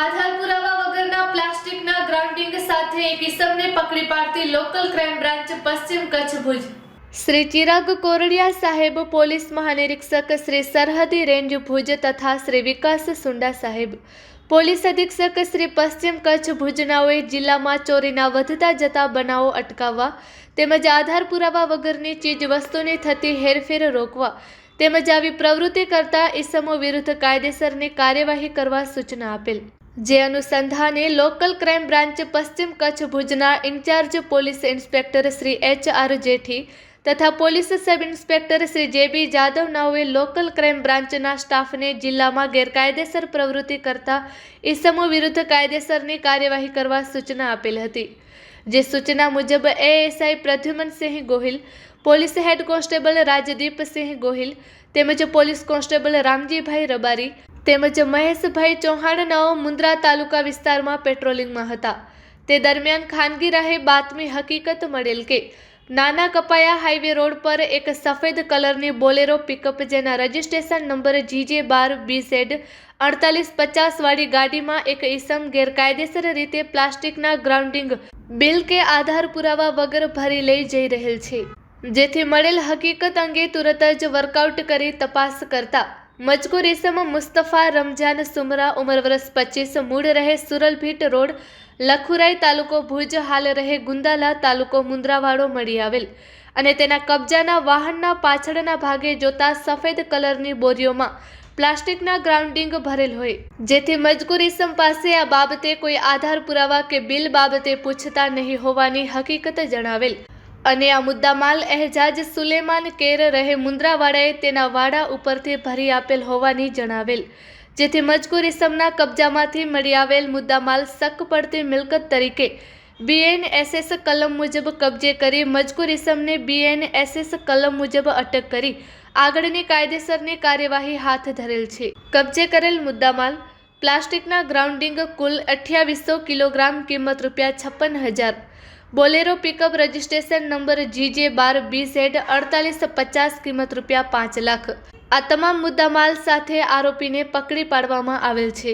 આધાર પુરાવા વગરના પ્લાસ્ટિકના ગ્રાઉન્ડિંગ સાથે એક ઇસમને પકડી પાડતી લોકલ ક્રાઇમ બ્રાન્ચ પશ્ચિમ કચ્છ ભુજ. શ્રી ચિરાગ કોરડિયા સાહેબ, પોલીસ મહાનિરીક્ષક શ્રી સરહદી રેન્જ ભુજ તથા શ્રી વિકાસ સુંડા સાહેબ. પોલીસ અધિક્ષક શ્રી પશ્ચિમ કચ્છ ભુજનાઓએ જિલ્લામાં ચોરીના વધતા જતા બનાવો અટકાવવા તેમજ આધાર પુરાવા વગરની ચીજ ચીજવસ્તુની થતી હેરફેર રોકવા તેમજ આવી પ્રવૃત્તિ કરતા ઇસમો વિરુદ્ધ કાયદેસરની કાર્યવાહી કરવા સૂચના આપેલ. જે અનુસંધાને લોકલ ક્રાઇમ બ્રાન્ચ પશ્ચિમ કચ્છ ભુજના in charge police inspector Shri H R Jethi તથા police sub inspector Shri J B Jadav નાઓએ local crime બ્રાન્ચના સ્ટાફને જિલ્લામાં ગેરકાયદેસર પ્રવૃત્તિ કરતા ઇસમો વિરુદ્ધ કાયદેસરની કાર્યવાહી કરવા સૂચના આપેલ હતી. જે સૂચના મુજબ ASI Pradyumansinh Gohil, police head constable Rajdeepsinh Gohil તેમજ પોલીસ કોન્સ્ટેબલ રામજીભાઈ રબારી તેમજ મહેશભાઈ ચૌહાણનાઓ મુન્દ્રા તાલુકા વિસ્તારમાં પેટ્રોલિંગમાં હતા. તે દરમિયાન ખાનગી રાહે બાતમી હકીકત મળેલ કે, નાના કપાયા હાઈવે રોડ પર એક સફેદ કલરની બોલેરો પિકઅપ જેના રજિસ્ટ્રેશન નંબર જીજે બાર બી ઝેડ અડતાલીસ પચાસવાળી ગાડીમાં એક ઈસમ ગેરકાયદેસર રીતે પ્લાસ્ટિકના ગ્રાઉન્ડિંગ બિલ કે આધાર પુરાવા વગર ભરી લઈ જઈ રહેલ છે. જેથી મળેલ હકીકત અંગે તુરત જ વર્કઆઉટ કરી તપાસ કરતા મજકૂર ઇસમ મુસ્તફા રમજાન સુમરા ઉંમર વર્ષ પચીસ મૂળ રહે સુરલભીટ રોડ લખુરાઈ તાલુકો ભુજ હાલ રહે ગુંદાલા તાલુકો મુંદ્રાવાડો મળી આવેલ. અને તેના કબજાના વાહનના પાછળના ભાગે જોતા સફેદ કલરની બોરીઓમાં પ્લાસ્ટિકના ગ્રાઉન્ડિંગ ભરેલ હોય. જેથી મજકૂર ઇસમ પાસે આ બાબતે કોઈ આધાર પુરાવા કે બિલ બાબતે પૂછતા નહીં હોવાની હકીકત જણાવેલ. અને આ મુદ્દામાલ એહજાજ સુલેમાન કેર રહે મુન્દ્રાવાડાએ તેના વાડા ઉપરથી ભરી આપેલ હોવાની જણાવેલ. જેથી મજકૂર ઇસમના કબજામાંથી મળી આવેલ મુદ્દામાલ શક પડતી મિલકત તરીકે બીએનએસએસ કલમ મુજબ કબજે કરી મજકૂર ઇસમને બીએનએસએસ કલમ મુજબ અટક કરી આગળની કાયદેસરની કાર્યવાહી હાથ ધરેલ છે. કબજે કરેલ મુદ્દામાલ પ્લાસ્ટિકના ગ્રાઉન્ડિંગ કુલ અઠ્યાવીસો કિલોગ્રામ કિંમત રૂપિયા છપ્પન હજાર Bolero pickup registration number GJ બાર બી સેટ અડતાલીસ પચાસ કિંમત રૂપિયા પાંચ લાખ. આ તમામ મુદ્દામાલ સાથે આરોપીને પકડી પાડવામાં આવેલ છે.